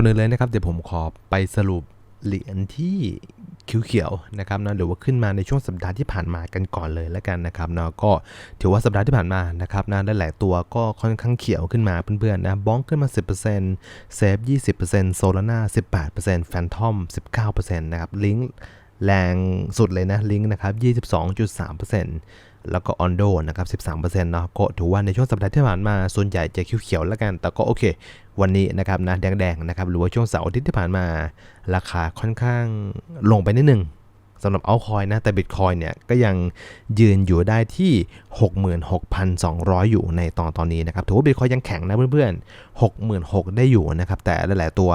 ก่อนอื่นเลยนะครับ เดี๋ยวผมขอไปสรุปเหรียญที่เขียวๆนะครับนะหรือว่าขึ้นมาในช่วงสัปดาห์ที่ผ่านมากันก่อนเลยแล้วกันนะครับเนาะก็ถือว่าสัปดาห์ที่ผ่านมานะครับนะหลายๆตัวก็ค่อนข้างเขียวขึ้นมาเพื่อนๆนะบ้องขึ้นมา 10%เซฟ20%โซลาร่า18%แฟนทอม 19%นะครับลิงก์แรงสุดเลยนะลิงก์นะครับ22.3% แล้วก็ออนโดนะครับ 13%เนาะก็ถือว่าในช่วงสัปดาห์ที่ผ่านมาส่วนใหญ่จะเขียวๆแล้วกัน แต่ก็โอเค วันนี้นะครับนะแดงๆนะครับหรือว่าช่วงเสาร์อาทิตย์ที่ผ่านมา ราคาค่อนข้างลงไปนิดนึงสำหรับเอาคอยนะ แต่บิตคอยเนี่ยก็ยังยืนอยู่ได้ที่ 66,200 อยู่ในตอนตอนนี้นะครับถือว่าบิตคอยยังแข็งนะเพื่อนๆ 66,000 ได้อยู่นะครับ แต่หลายๆตัว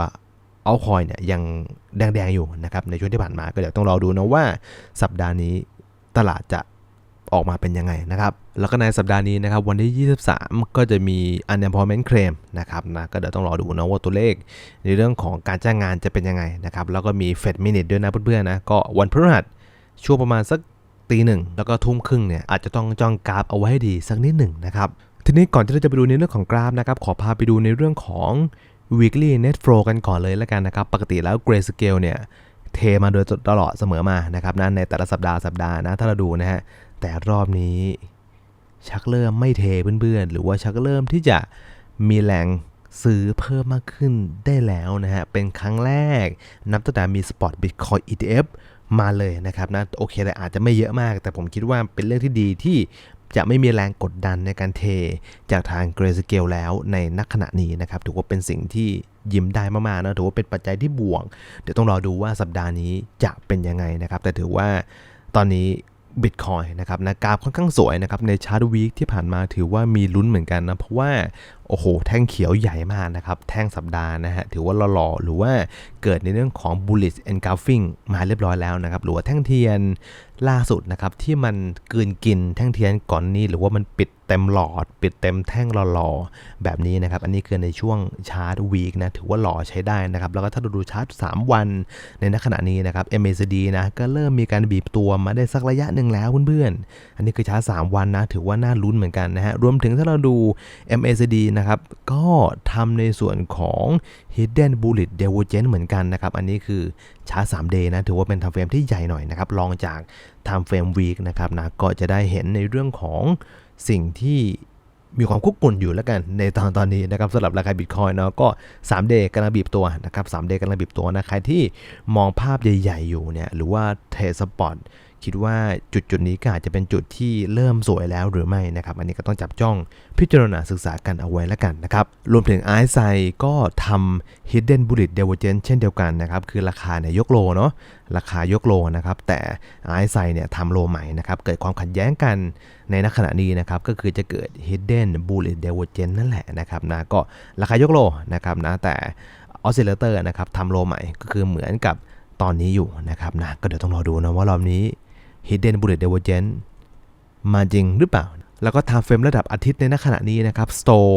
เอาคอยเนี่ยยังแดงๆอยู่นะครับในช่วงที่ผ่านมาก็เดี๋ยวต้องรอดูนะว่าสัปดาห์นี้ตลาดจะ ออกมาเป็นยังไงนะครับ แล้วก็ในสัปดาห์นี้นะครับวันที่ 23 ก็จะมี unemployment claim นะครับนะก็เดี๋ยวต้องรอดูนะว่าตัวเลข ในเรื่องของการจ้างงานจะเป็นยังไงนะครับแล้วก็มีเฟดมินิทด้วยนะเพื่อนๆนะก็วันพฤหัสช่วงประมาณสักตีหนึ่งแล้วก็ทุ่มครึ่งเนี่ยอาจจะต้องจ้องกราฟเอาไว้ให้ดีสักนิดหนึ่งนะครับทีนี้ก่อนที่เราจะไปดูในเรื่องของกราฟนะครับขอพาไปดูในเรื่องของ weekly net flow กันก่อนเลยแล้วกันนะครับปกติแล้ว grayscale เนี่ยเทมาโดยตลอดเสมอมานะครับนะในแต่ละสัปดาห์สัปดาห์นะถ้าเราดูนะฮะ แต่รอบนี้ชักเริ่มไม่เทเพื่อนๆ หรือว่าชักเริ่มที่จะมีแรงซื้อเพิ่มมากขึ้นได้แล้วนะฮะ เป็นครั้งแรก นับตั้งแต่มี Spot Bitcoin ETF มาเลยนะครับนะโอเคแต่อาจจะไม่เยอะมาก แต่ผมคิดว่าเป็นเรื่องที่ดีที่จะไม่มีแรงกดดันในการเทจากทาง Grayscale แล้วในนักขณะนี้นะครับถือว่าเป็นสิ่งที่ยิ้มได้มากๆนะถือว่าเป็นปัจจัยที่บวก เดี๋ยวต้องรอดูว่าสัปดาห์นี้จะเป็นยังไงนะครับ แต่ถือว่าตอนนี้ บิตคอยนะครับนะกราฟค่อนข้างสวยนะครับในชาร์ตวีคที่ผ่านมาถือว่ามีลุ้นเหมือนกันนะ เพราะว่าโอ้โห แท่งเขียวใหญ่มากนะครับ แท่งสัปดาห์นะฮะ ถือว่าหล่อๆ หรือว่าเกิดในเรื่องของ bullish engulfing มาเรียบร้อยแล้วนะครับ หรือว่าแท่งเทียนล่าสุดนะครับ ที่มันเกินกินแท่งเทียนก่อนนี้หรือว่ามันปิดเต็มหลอด ปิดเต็มแท่งหล่อๆ แบบนี้นะครับ อันนี้คือในช่วงชาร์ตวีคนะ ถือว่าหล่อใช้ได้นะครับ แล้วก็ถ้าเราดูชาร์ต3 วันในณขณะนี้นะครับ MACD นะ ก็เริ่มมีการบีบตัวมาได้สักระยะหนึ่งแล้วเพื่อนๆ อันนี้คือชาร์ต3วันนะ ถือว่าน่าลุ้นเหมือนกันนะฮะ รวมถึงถ้าเราดู MACD นะครับ ก็ทำในส่วนของ Hidden Bullet Divergence เหมือนกันนะครับ อันนี้คือชาร์ 3D นะ ถือว่าเป็น time frame ที่ใหญ่หน่อยนะครับลองจาก time frame week นะครับนะก็จะได้เห็นในเรื่องของสิ่งที่มีความคุกกุ่นอยู่แล้วกันในตอนตอนนี้นะครับสำหรับราคาบิตคอยเนาะก็ 3 day กำลังบีบตัวนะครับ3 day กำลังบีบตัวนะใครที่มองภาพใหญ่ ๆ อยู่เนี่ยหรือว่าเทสปอร์ต คิดว่าจุดจุดนี้ก็อาจจะเป็นจุดที่เริ่มสวยแล้วหรือไม่นะครับอันนี้ก็ต้องจับจ้องพิจารณาศึกษากันเอาไว้แล้วกันนะครับรวมถึงไอซ์ไซก็ทำ hidden bullet divergence เช่นเดียวกันนะครับคือราคาเนี่ยยกโลเนาะราคายกโลนะครับแต่ไอซ์ไซเนี่ยทำโลใหม่นะครับเกิดความขัดแย้งกันในนักขณะนี้นะครับก็คือจะเกิด hidden bullet divergence นั่นแหละนะครับนะก็ราคายกโลนะครับนะแต่ออสซิเลเตอร์นะครับทำโลใหม่ก็คือเหมือนกับตอนนี้อยู่นะครับนะก็เดี๋ยวต้องรอดูนะว่ารอบนี้ Hidden Bullet Divergence มาจริงหรือเปล่า แล้วก็ Time Frame ระดับอาทิตย์ในขณะนี้นะครับ Store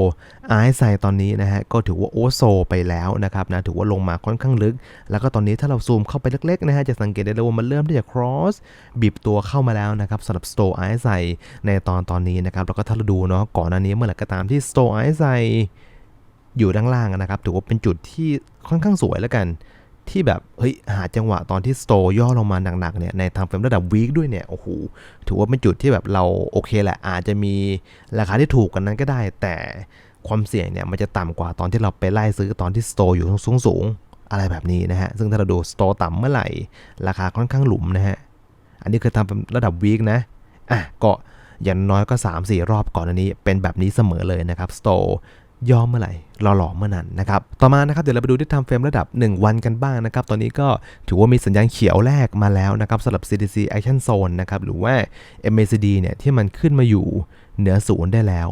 RSI ตอนนี้นะฮะ ก็ถือว่าโอโซไปแล้วนะครับนะ ถือว่าลงมาค่อนข้างลึก แล้วก็ตอนนี้ถ้าเราซูมเข้าไปเล็กๆนะฮะ จะสังเกตได้เลยว่ามันเริ่มที่จะ cross บีบตัวเข้ามาแล้วนะครับสำหรับ Store RSI ในตอนตอนนี้นะครับ แล้วก็ถ้าเราดูเนาะ ก่อนหน้านี้เมื่อไหร่ก็ตามที่ Store RSI อยู่ด้านล่างนะครับ ถือว่าเป็นจุดที่ค่อนข้างสวยแล้วกัน ที่แบบเฮ้ยหาจังหวะตอนที่สโตย่อลงมาหนักๆเนี่ยในทางเฟรมระดับวีคด้วยเนี่ยโอ้โหถือว่าเป็นจุดที่แบบเราโอเคแหละ อาจจะมีราคาที่ถูกกันนั้นก็ได้ แต่ความเสี่ยงเนี่ยมันจะต่ำกว่าตอนที่เราไปไล่ซื้อตอนที่สโตอยู่สูงๆอะไรแบบนี้นะฮะ ซึ่งถ้าเราดูสโตต่ำเมื่อไหร่ ราคาค่อนข้างหลุมนะฮะ อันนี้คือทำระดับวีคนะ อะก็อย่างน้อยก็ 3-4 รอบก่อนอันนี้เป็นแบบนี้เสมอเลยนะครับสโต ย่อเมื่อไหร่หล่อเมื่อนั้นนะครับ ต่อมานะครับเดี๋ยวเราไปดูที่ทำเฟรมระดับ 1 วันกันบ้างนะครับ ตอนนี้ก็ถือว่ามีสัญญาณเขียวแรกมาแล้วนะครับสำหรับ CDC Action Zone นะครับหรือว่า MACD เนี่ยที่มันขึ้นมาอยู่เหนือศูนย์ได้แล้ว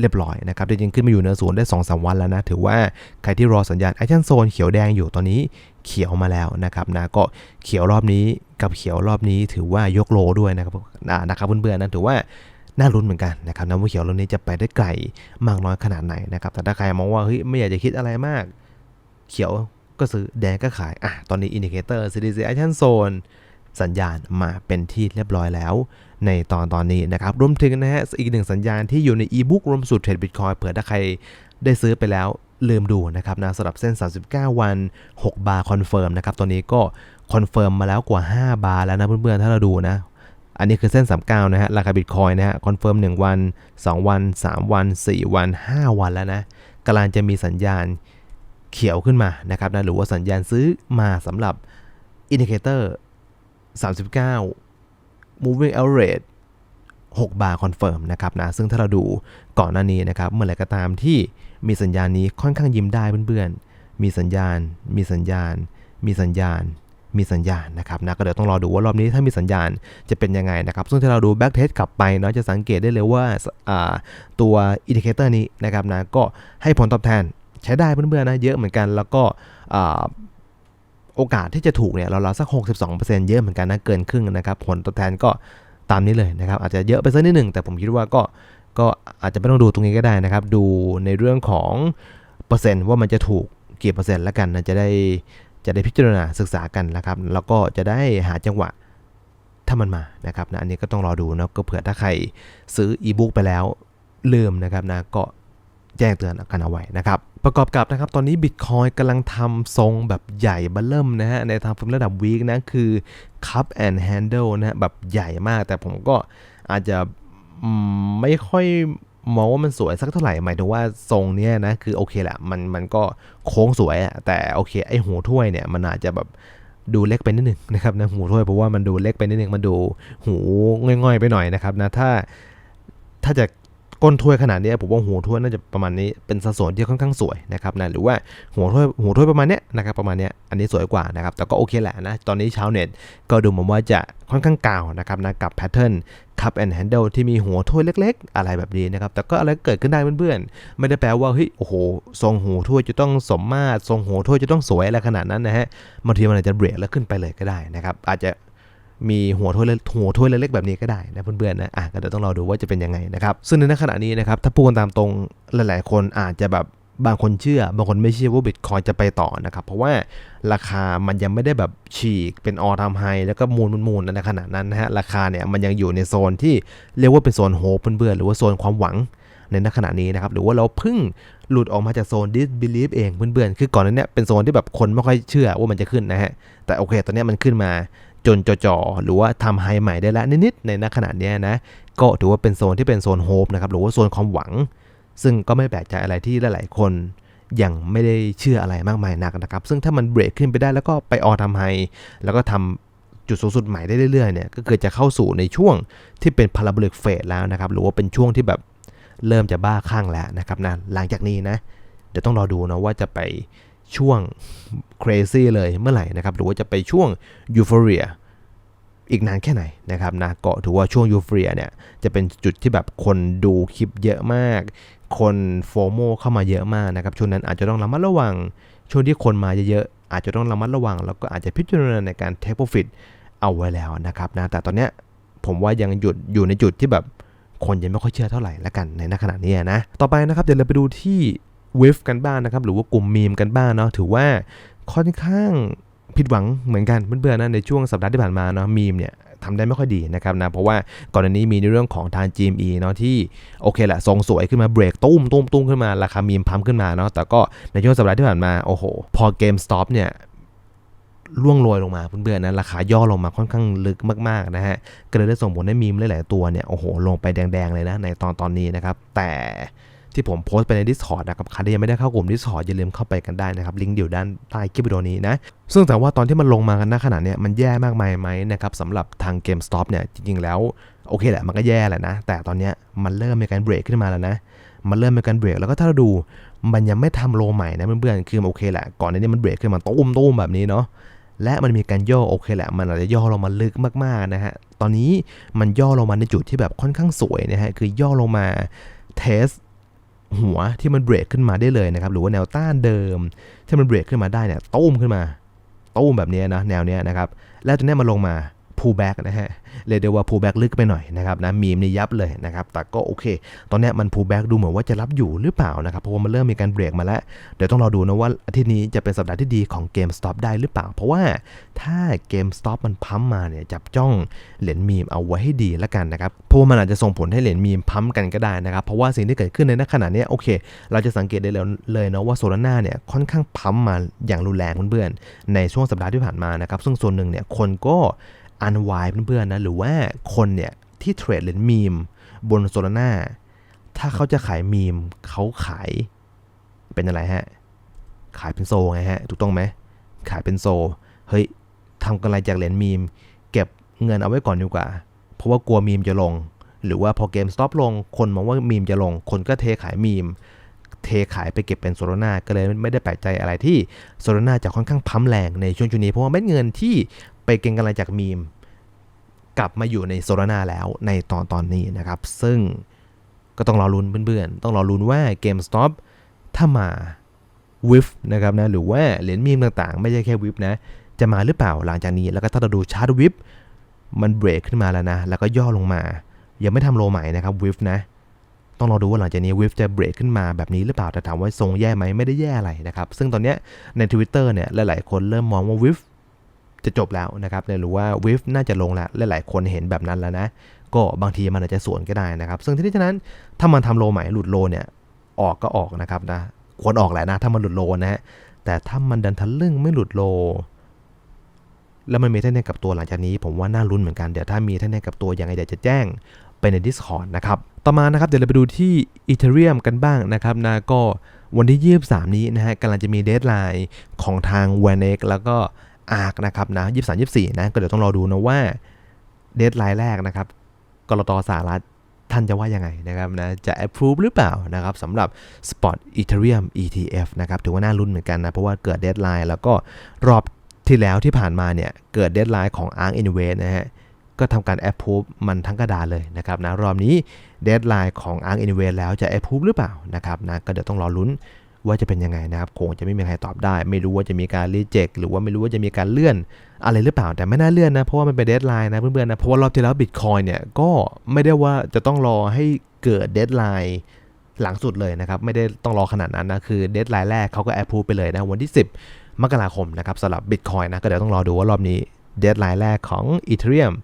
เรียบร้อยนะครับจริงๆขึ้นมาอยู่เหนือศูนย์ได้2อสวันแล้วนะ ถือว่าใครที่รอสัญญาณ Action Zone เขียวแดงอยู่ตอนนี้เขียวมาแล้วนะครับนะก็เขียวรอบนี้กับเขียวรอบนี้ถือว่ายกโลด้วยนะครับนะครับเพื่อนๆนะถือว่า น่ารุ้นเหมือนกันนะครับน้ำเขียวเรุ่นนี้จะไปได้ไกลมากน้อยขนาดไหนนะครับแต่ถ้าใครมองว่าเฮ้ยไม่อยากจะคิดอะไรมาก เขียวก็ซื้อแดงก็ขายอะตอนนี้อินดิเคเตอร์ CDC Action Zone สัญญาณมาเป็นที่เรียบร้อยแล้ว ในตอนตอนนี้นะครับรวมถึงนะฮะอีกหนึ่งสัญญาณที่อยู่ในอีบุ๊กรวมสูตรเทรดบิตคอยเผื่อถ้าใครได้ซื้อไปแล้วลืมดูนะครับนะสำหรับเส้น 39 วัน 6 บาร์คอนเฟิร์มนะครับตัวนี้ก็คอนเฟิร์มมาแล้วกว่า 5 บาร์แล้วนะเพื่อนๆ ถ้าเราดูนะ อันนี้คือเส้น 39 นะฮะ ราคาบิตคอยนะฮะ คอนเฟิร์ม 1 วัน 2 วัน 3 วัน 4 วัน 5 วันแล้วนะกำลังจะมีสัญญาณเขียวขึ้นมานะครับนะหรือว่าสัญญาณซื้อมาสำหรับอินดิเคเตอร์ 39 moving average 6 บาร์คอนเฟิร์มนะครับนะซึ่งถ้าเราดูก่อนหน้านี้นะครับเมื่อไหร่ก็ตามที่มีสัญญาณนี้ค่อนข้างยิ้มได้เพื่อนๆ มีสัญญาณ มีสัญญาณ มีสัญญาณ มีสัญญาณนะครับนะก็เดี๋ยวต้องรอดูว่ารอบนี้ถ้ามีสัญญาณจะเป็นยังไงนะครับ ซึ่งถ้าเราดูแบ็กเทสกลับไปเนาะจะสังเกตได้เลยว่าตัวอินดิเคเตอร์นี้นะครับนะก็ให้ผลตอบแทนใช้ได้เพื่อนๆนะเยอะเหมือนกันแล้วก็โอกาสที่จะถูกเนี่ยเราเราสัก 62%เยอะเหมือนกันนะเกินครึ่งนะครับ ผลตอบแทนก็ตามนี้เลยนะครับ อาจจะเยอะไปสักนิดหนึ่งแต่ผมคิดว่าก็ก็อาจจะไม่ต้องดูตรงนี้ก็ได้นะครับ ดูในเรื่องของเปอร์เซ็นต์ว่ามันจะถูกกี่เปอร์เซ็นต์แล้วกันนะจะได้ จะได้พิจารณาศึกษากันนะครับ แล้วก็จะได้หาจังหวะถ้ามันมานะครับนะอันนี้ก็ต้องรอดูนะก็เผื่อถ้าใครซื้ออีบุ๊กไปแล้วลืมนะครับนะก็แจ้งเตือนกันเอาไว้นะครับ ประกอบกับนะครับ ตอนนี้ Bitcoin กำลังทำทรงแบบใหญ่บัลเริ่มนะฮะในทางฟิมระดับวีคนะคือ Cup and Handle นะฮะแบบใหญ่มาก แต่ผมก็อาจจะไม่ค่อย มองว่ามันสวยสักเท่าไหร่หมายถึงว่าทรงเนี้ยนะคือโอเคแหละมันมันก็โค้งสวยอะแต่โอเคไอหัวถ้วยเนี่ยมันอาจจะแบบดูเล็กไปนิดนึงนะครับนะหูถ้วยเพราะว่ามันดูเล็กไปนิดนึงมันดูหูง่อยๆไปหน่อยนะครับนะถ้าถ้าจะก้นถ้วยขนาดนี้ผมว่าหัวถ้วยน่าจะประมาณนี้เป็นสัดส่วนที่ค่อนข้างสวยนะครับนะหรือว่าหัวถ้วยหัวถ้วยประมาณนี้นะครับประมาณนี้อันนี้สวยกว่านะครับแต่ก็โอเคแหละนะตอนนี้ชาวเน็ตก็ดูเหมือนว่าจะ ค่อนข้างกาวนะครับนะกับแพทเทิร์นคัพแอนด์แฮนเดิลที่มีหัวถ้วยเล็ก ๆ อะไรแบบนี้นะครับ แต่ก็อะไรเกิดขึ้นได้เพื่อนๆ ไม่ได้แปลว่าเฮ้ยโอ้โหทรงหัวถ้วยจะต้องสมมาตรทรงหัวถ้วยจะต้องสวยอะไรขนาดนั้นนะฮะบางทีมันอาจจะเบรกแล้วขึ้นไปเลยก็ได้นะครับ อาจจะมีหัวถ้วยหัวถ้วยเล็กๆแบบนี้ก็ได้นะเพื่อนๆนะอะก็เดี๋ยวต้องรอดูว่าจะเป็นยังไงนะครับ ซึ่งในขณะนี้นะครับถ้าพูดตามตรงหลายๆ คนอาจจะแบบ บางคนเชื่อบางคนไม่เชื่อว่าบิตคอยจะไปต่อนะครับ เพราะว่าราคามันยังไม่ได้แบบฉีกเป็นออทามไฮแล้วก็มูลมูลในขณะนั้นนะฮะราคาเนี่ยมันยังอยู่ในโซนที่เรียกว่าเป็นโซนโฮปเพื่อนๆหรือว่าโซนความหวังในขณะนี้นะครับ หรือว่าเราเพิ่งหลุดออกมาจากโซน disbelief เองเพื่อนๆ คือก่อนนั้นเนี่ยเป็นโซนที่แบบคนไม่ค่อยเชื่อว่ามันจะขึ้นนะฮะ แต่โอเค ตอนนี้มันขึ้นมาจนจ่อๆหรือว่าทำไฮใหม่ได้แล้วนิดๆในขณะนี้นะ ก็ถือว่าเป็นโซนที่เป็นโซนโฮปนะครับ หรือว่าโซนความหวัง ซึ่งก็ไม่แปลกใจอะไรที่หลาย ๆ คนยังไม่ได้เชื่ออะไรมากมายนักนะครับ ซึ่งถ้ามันเบรกขึ้นไปได้แล้วก็ไปออทำไฮแล้วก็ทำจุดสูงสุดใหม่ได้เรื่อย ๆ เนี่ย ก็คือจะเข้าสู่ในช่วงที่เป็นพาราโบลิกเฟสแล้วนะครับ หรือว่าเป็นช่วงที่แบบเริ่มจะบ้าข้างแล้วนะครับนะ หลังจากนี้นะ เดี๋ยวต้องรอดูนะว่าจะไปช่วง crazy เลยเมื่อไหร่นะครับ หรือว่าจะไปช่วง euphoria อีกนานแค่ไหนนะครับนะก็ถือว่าช่วงยูเฟียเนี่ยจะเป็นจุดที่แบบคนดูคลิปเยอะมาก คนโฟโมเข้ามาเยอะมากนะครับช่วงนั้นอาจจะต้องระมัดระวัง ช่วงที่คนมาเยอะๆอาจจะต้องระมัดระวัง แล้วก็อาจจะพิจารณาในการเทคโปรฟิตเอาไว้แล้วนะครับนะแต่ตอนเนี้ยผมว่ายังหยุดอยู่ในจุดที่แบบคนยังไม่ค่อยเชื่อเท่าไหร่แล้วกันในขณะนี้นะต่อไปนะครับเดี๋ยวเราไปดูที่วิฟกันบ้างนนะครับหรือว่ากลุ่มมีมกันบ้างเนาะถือว่าค่อนข้างผิดหวังเหมือนกันเพื่อนๆนะในช่วงสัปดาห์ที่ผ่านมาเนาะมีมเนี่ย ทำได้ไม่ค่อยดีนะครับนะเพราะว่าก่อนหน้านี้มีในเรื่องของทาง GME เนาะที่โอเคแหละทรงสวยขึ้นมาเบรกตุ้มตุ้มตุ้มขึ้นมาราคามีมพัมขึ้นมาเนาะแต่ก็ในช่วงสัปดาห์ที่ผ่านมาโอ้โหพอเกมสต็อปเนี่ยล่วงโรยลงมาเพื่อนๆนะราคาย่อลงมาค่อนข้างลึกมากๆนะฮะก็เลยได้ส่งผลให้มีมหลายๆตัวเนี่ยโอ้โหลงไปแดงๆเลยนะในตอนตอนนี้นะครับแต่ ที่ผมโพสต์ไปใน Discord นะครับใครที่ยังไม่ได้เข้ากลุ่ม Discord อย่าลืมเข้าไปกันได้นะครับ ลิงก์อยู่ด้านใต้คลิปวิดีโอนี้นะ ซึ่งแต่ว่าตอนที่มันลงมากันณขณะนี้มันแย่มากมายไหมนะครับสำหรับทาง GameStop เนี่ยจริงๆแล้วโอเคแหละมันก็แย่แหละนะ แต่ตอนนี้มันเริ่มมีการเบรกขึ้นมาแล้วนะมันเริ่มมีการเบรกแล้วก็ถ้าเราดูมันยังไม่ทำโลใหม่นะเพื่อนๆคือโอเคแหละก่อนหนี้มันเบรกขึ้นมาตุ้มตุ้มแบบนี้เนาะและมันมีการย่อโอเคแหละ มันอาจจะย่อลงมาลึกมากๆนะฮะ ตอนนี้มันย่อลงมาในจุดที่แบบค่อนข้างสวยนะฮะ คือย่อลงมาเทส หัวที่มันเบรกขึ้นมาได้เลยนะครับ หรือว่าแนวต้านเดิม ที่มันเบรกขึ้นมาได้เนี่ยตุ้มขึ้นมาตุ้มแบบนี้นะแนวเนี้ยนะครับ แล้วจะเนี้มันลงมา pullback นะฮะเรียกได้ว่า pullback ลึกไปหน่อยนะครับนะมีมนี่ยับเลยนะครับแต่ก็โอเค ตอนนี้มัน pullback ดูเหมือนว่าจะรับอยู่หรือเปล่านะครับเพราะว่ามันเริ่มมีการเบรกมาแล้ว เดี๋ยวต้องรอดูนะว่าอาทิตย์นี้จะเป็นสัปดาห์ที่ดีของ GameStop ได้หรือเปล่า เพราะว่าถ้า GameStop มันพัมมาเนี่ยจับจ้องเหรียญมีมเอาไว้ให้ดีแล้วกันนะครับเพราะว่ามันอาจจะส่งผลให้เหรียญมีมพัมกันก็ได้นะครับเพราะว่าสิ่งที่เกิดขึ้นในขณะนี้โอเค เราจะสังเกตได้เลยเลยนะว่าโซลาร่าเนี่ยค่อนข้างพัมมาอย่างรุนแรงเพื่อนๆในช่วงสัปดาห์ที่ผ่านมานะครับซึ่งส่วนหนึ่งเนี่ยคนก็ อันวายเพื่อนๆนะหรือว่าคนเนี่ยที่เทรดเหรียญมีมบนโซลาร่าถ้าเขาจะขายมีมเขาขายเป็นอะไรฮะ ขายเป็นโซไงฮะ ถูกต้องไหม ขายเป็นโซ เฮ้ยทำกำไรจากเหรียญมีม เก็บเงินเอาไว้ก่อนดีกว่า เพราะว่ากลัวมีมจะลง หรือว่าพอเกมสต็อปลง คนมองว่ามีมจะลง คนก็เทขายมีม เทขายไปเก็บเป็นโซลาร่าก็เลยไม่ได้แปลกใจอะไรที่โซลาร่าจะค่อนข้างพัมแรงในช่วงช่วงนี้ เพราะว่าเม็ดเงินที่ ไปเก็งกำไรจากมีม กลับมาอยู่ในโซลาร่าแล้วในตอนตอนนี้นะครับ ซึ่งก็ต้องรอลุ้นเพื่อนๆ ต้องรอลุ้นว่า GameStop ถ้ามาวิฟนะครับนะหรือว่าเหรียญมีมต่างๆ ไม่ใช่แค่วิฟนะจะมาหรือเปล่าหลังจากนี้ แล้วก็ถ้าเราดูชาร์ตวิฟมันเบรกขึ้นมาแล้วนะ แล้วก็ย่อลงมา ยังไม่ทำโลใหม่นะครับวิฟนะ ต้องรอดูว่าหลังจากนี้วิฟจะเบรกขึ้นมาแบบนี้หรือเปล่าแต่ถามว่าทรงแย่ไหมไม่ได้แย่อะไรนะครับ ซึ่งตอนนี้ใน Twitter เนี่ยหลายๆคนเริ่มมองว่าวิฟ จะจบแล้วนะครับหรือว่าวิฟน่าจะลงแล้วหลายๆคนเห็นแบบนั้นแล้วนะ ก็บางทีมันอาจจะสวนก็ได้นะครับ ซึ่งที่นี้ฉะนั้นถ้ามันทำโลใหม่หลุดโลเนี่ยออกก็ออกนะครับนะควรออกแหละนะถ้ามันหลุดโลนะฮะแต่ถ้ามันดันทะลึ่งไม่หลุดโล แล้วมันมีเทคนิคกับตัวหลังจากนี้ ผมว่าน่าลุ้นเหมือนกันเดี๋ยวถ้ามีเทคนิคกับตัวยังไงเดี๋ยวจะแจ้งไปใน Discord นะครับ ต่อมานะครับเดี๋ยวเราไปดูที่ Ethereum กันบ้างนะครับนะก็วันที่ 23 นี้นะฮะกำลังจะมีเดทไลน์ของทาง w a n e x แล้วก็ ARK นะครับนะ23 24นะก็เดี๋ยวต้องรอดูนะว่าเดทไลน์แรกนะครับกรตสหรัฐท่านจะว่ายังไงนะครับนะจะ approve หรือเปล่านะครับสำหรับ Spot Ethereum ETF นะครับถือว่าน่าลุ้นเหมือนกันนะ เพราะว่าเกิดเด d ไลน์แล้วก็รอบที่แล้วที่ผ่านมาเนี่ย เกิดเด d ไลน์ของ ARK Invest นะฮะก็ทำการ approve มันทั้งกระดานเลยนะครับนะรอบนี้เด d ไลน์ของ ARK Invest แล้วจะ approve หรือเปล่านะครับนะก็เดี๋ยวต้องรอลุ้น ว่าจะเป็นยังไงนะครับคงจะไม่มีใครตอบได้ ไม่รู้ว่าจะมีการ reject หรือว่าไม่รู้ว่าจะมีการเลื่อนอะไรหรือเปล่าแต่ไม่น่าเลื่อนนะเพราะว่ามันเป็นเดทไลน์นะเพื่อนๆนะเพราะว่ารอบที่แล้วบิตคอยเนี่ยก็ไม่ได้ว่าจะต้องรอให้เกิดเดทไลน์หลังสุดเลยนะครับ ไม่ได้ต้องรอขนาดนั้นนะคือเดทไลน์แรกเขาก็แอปพูไปเลยนะวันที่ 10 มกราคมนะครับสำหรับบิตคอยนะก็เดี๋ยวต้องรอดูว่ารอบนี้เดทไลน์แรกของ Ethereum ม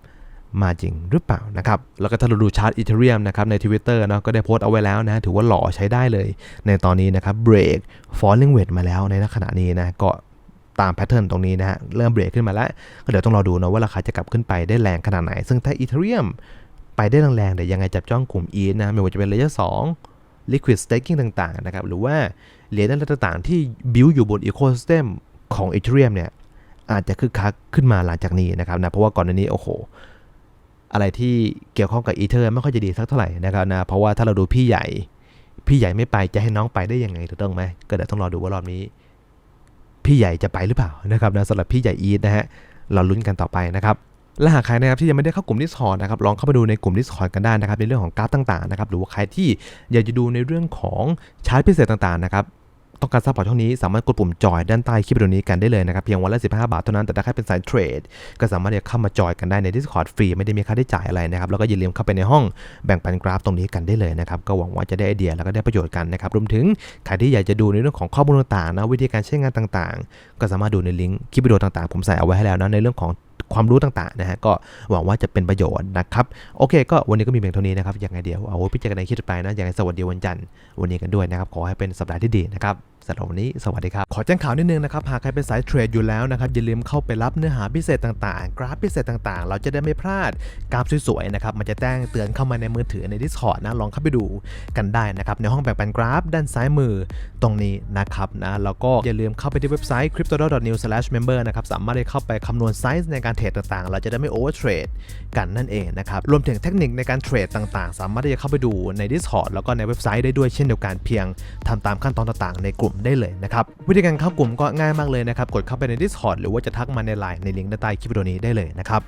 มาจริงหรือเปล่านะครับ แล้วก็ถ้าเราดูชาร์ตอีเทเรียมนะครับใน Twitter เนาะก็ได้โพสต์เอาไว้แล้วนะ ถือว่าหล่อใช้ได้เลยในตอนนี้นะครับเบรก falling wedge มาแล้วในขณะนี้นะก็ตามแพทเทิร์นตรงนี้นะฮะเริ่มเบรกขึ้นมาแล้ว ก็เดี๋ยวต้องรอดูนะว่าราคาจะกลับขึ้นไปได้แรงขนาดไหน ซึ่งถ้าอีเทเรียมไปได้แรงๆเดี๋ยวยังไงจับจ้องกลุ่ม E นะไม่ว่าจะเป็นระยะ2 liquid staking ต่างๆนะครับหรือว่าเหรียญอะไรต่างๆ ที่บิวอยู่บน ecosystem ของ Ethereum เนี่ยอาจจะคึกคักขึ้นมาหลังจากนี้นะครับนะเพราะว่าก่อนหน้านี้โอ้โห อะไรที่เกี่ยวข้องกับอีเทอร์ไม่ค่อยจะดีสักเท่าไหร่นะครับนะเพราะว่าถ้าเราดูพี่ใหญ่ พี่ใหญ่ไม่ไปจะให้น้องไปได้ยังไงถูกต้องไหมก็เดี๋ยวต้องรอดูว่ารอบนี้ พี่ใหญ่จะไปหรือเปล่านะครับนะสำหรับพี่ใหญ่อีทนะฮะเราลุ้นกันต่อไปนะครับและหากใครนะครับที่ยังไม่ได้เข้ากลุ่ม Discord นะครับลองเข้าไปดูในกลุ่ม Discord กันได้นะครับในเรื่องของกราฟต่างๆนะครับหรือว่าใครที่อยากจะดูในเรื่องของชาร์ตพิเศษต่างๆนะครับ ต้องการซัพพอร์ตช่องนี้สามารถกดปุ่มจอยด้านใต้คลิปวิดีโอนี้กันได้เลยนะครับ เพียงวันละ 15 บาทเท่านั้น แต่ถ้าใครเป็นสายเทรด ก็สามารถจะเข้ามาจอยกันได้ใน Discord ฟรี ไม่ได้มีค่าใช้จ่ายอะไรนะครับ แล้วก็อย่าลืมเข้าไปในห้องแบ่งปันกราฟตรงนี้กันได้เลยนะครับ ก็หวังว่าจะได้ไอเดียแล้วก็ได้ประโยชน์กันนะครับ รวมถึงใครที่อยากจะดูในเรื่องของข้อมูลต่างๆนะวิธีการใช้งานต่างๆ ก็สามารถดูในลิงก์คลิปวิดีโอต่างๆ ผมใส่เอาไว้ให้แล้วนะในเรื่องของ ความรู้ต่างๆนะฮะก็หวังว่าจะเป็นประโยชน์นะครับโอเค ก็วันนี้ก็มีเพียงเท่านี้นะครับยังไงเดี๋ยวเอาไว้พิจารณาคลิปต่อไปนะอย่างไรสวัสดีวันจันทร์วันนี้กันด้วยนะครับขอให้เป็นสัปดาห์ที่ดีนะครับสำหรับวันนี้สวัสดีครับ ขอแจ้งข่าวนิดนึงนะครับ หากใครเป็นสายเทรดอยู่แล้วนะครับ อย่าลืมเข้าไปรับเนื้อหาพิเศษต่างๆ กราฟพิเศษต่างๆ เราจะได้ไม่พลาดกราฟสวยๆนะครับ มันจะแจ้งเตือนเข้ามาในมือถือใน Discord นะ ลองเข้าไปดูกันได้นะครับ ในห้องแบ่งปันกราฟ ด้านซ้ายมือตรงนี้นะครับนะแล้วก็อย่าลืมเข้าไปที่เว็บไซต์ crypto.new/member นะครับสามารถได้เข้าไปคำนวณไซส์ในการเทรดต่างๆ เราจะได้ไม่โอเวอร์เทรดกันนั่นเองนะครับ รวมถึงเทคนิคในการเทรดต่างๆ สามารถที่จะเข้าไปดูใน Discord แล้วก็ในเว็บไซต์ได้ด้วยเช่นเดียวกันเพียงทำตามขั้นตอนต่างๆ ในกลุ่มได้เลยนะครับ วิธีการเข้ากลุ่มก็ง่ายมากเลยนะครับ กดเข้าไปใน Discord หรือว่าจะทักมาในไลน์ในลิงก์ด้านใต้คลิปวิดีโอนี้ได้เลยนะครับ